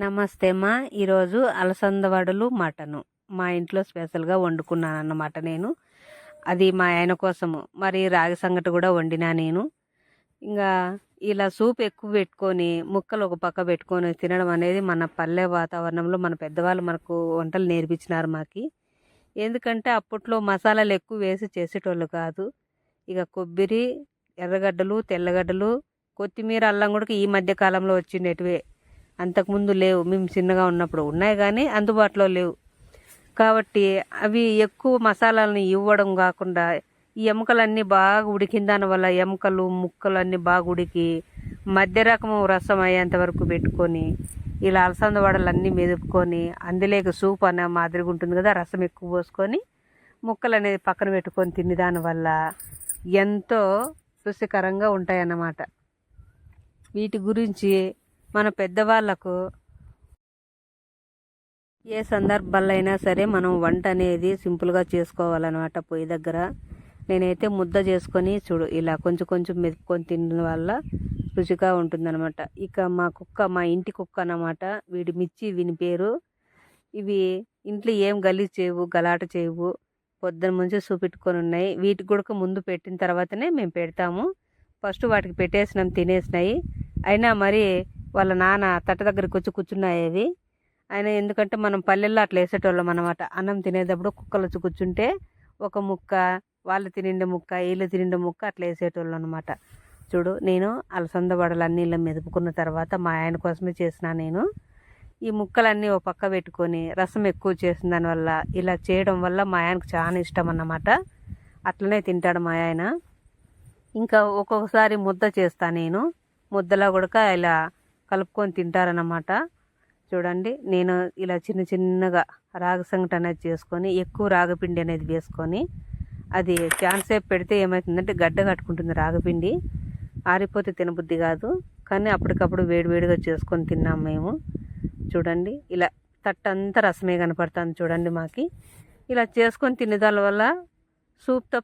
నమస్తే మా. ఈరోజు అలసంద వడలు మటను. మా ఇంట్లో స్పెషల్గా వండుకున్నాను అన్నమాట నేను. అది మా ఆయన కోసము. మరి రాగి సంగటి కూడా వండినా నేను. ఇంకా ఇలా సూప్ ఎక్కువ పెట్టుకొని ముక్కలు ఒక పక్క పెట్టుకొని తినడం అనేది మన పల్లె వాతావరణంలో మన పెద్దవాళ్ళు మనకు వంటలు నేర్పించినారు మాకి. ఎందుకంటే అప్పట్లో మసాలాలు ఎక్కువ వేసి చేసేటోళ్ళు కాదు. ఇక కొబ్బరి ఎర్రగడ్డలు తెల్లగడ్డలు కొత్తిమీర అల్లం కూడా ఈ మధ్య కాలంలో వచ్చినటివే అంతకుముందు లేవు. మేము చిన్నగా ఉన్నప్పుడు ఉన్నాయి కానీ అందుబాటులో లేవు. కాబట్టి అవి ఎక్కువ మసాలాలను ఇవ్వడం కాకుండా ఈ ఎముకలన్నీ బాగా ఉడికిన దాని వల్ల ఎముకలు ముక్కలు అన్నీ బాగా ఉడికి మధ్య రకము రసం అయ్యేంత వరకు పెట్టుకొని ఇలా అలసంద వడలు అన్నీ మెదుపుకొని అందులోకి సూప్ అనే మాదిరిగా ఉంటుంది కదా రసం ఎక్కువ పోసుకొని ముక్కలు అనేది పక్కన పెట్టుకొని తిని దానివల్ల ఎంతో రుచికరంగా ఉంటాయి అన్నమాట వీటి గురించి మన పెద్దవాళ్ళకు ఏ సందర్భాల్లో అయినా సరే మనం వంట అనేది సింపుల్గా చేసుకోవాలన్నమాట పొయ్యి దగ్గర. నేనైతే ముద్ద చేసుకొని చూడు ఇలా కొంచెం కొంచెం మెదుపుకొని తినడం వల్ల రుచిగా ఉంటుందన్నమాట. ఇక మా కుక్క మా ఇంటి కుక్క అన్నమాట. వీడి మిర్చి వీని పేరు. ఇవి ఇంట్లో ఏం గలీజ్ చేయవు గలాట చేయవు. పొద్దున ముంచి చూపెట్టుకొని ఉన్నాయి. వీటికి కూడా ముందు పెట్టిన తర్వాతనే మేము పెడతాము. ఫస్ట్ వాటికి పెట్టేసినాం తినేసినాయి. అయినా మరి వాళ్ళ నాన్న తట్ట దగ్గరికి వచ్చి కూర్చున్నాయి అవి ఆయన ఎందుకంటే మనం పల్లెల్లో అట్లా వేసేటోళ్ళం అనమాట అన్నం తినేటప్పుడు కుక్కలు వచ్చి కూర్చుంటే ఒక ముక్క వాళ్ళు తినిండే ముక్క వీళ్ళు తినిండే ముక్క అట్లా వేసేటోళ్ళు అనమాట చూడు నేను అలసంద వడలన్నీ ఇలా మెదుపుకున్న తర్వాత మా ఆయన కోసమే చేసిన నేను. ఈ ముక్కలన్నీ ఓ పక్క పెట్టుకొని రసం ఎక్కువ చేసిన దానివల్ల ఇలా చేయడం వల్ల మా ఆయనకు చాలా ఇష్టం అన్నమాట. అట్లనే తింటాడు మా ఆయన. ఇంకా ఒక్కొక్కసారి ముద్ద చేస్తాను నేను. ముద్దలో కూడా ఇలా కలుపుకొని తింటారన్నమాట. చూడండి నేను ఇలా చిన్న చిన్నగా రాగి సంగటి అనేది చేసుకొని ఎక్కువ రాగపిండి అనేది వేసుకొని అది చాన్సేపు పెడితే ఏమవుతుందంటే గడ్డ కట్టుకుంటుంది రాగపిండి. ఆరిపోతే తినబుద్ధి కాదు కానీ అప్పటికప్పుడు వేడివేడిగా చేసుకొని తిన్నాం మేము. చూడండి ఇలా తట్టంతా రసమే కనపడుతుంది చూడండి మాకి. ఇలా చేసుకొని తినేదాని వల్ల సూప్ తప్ప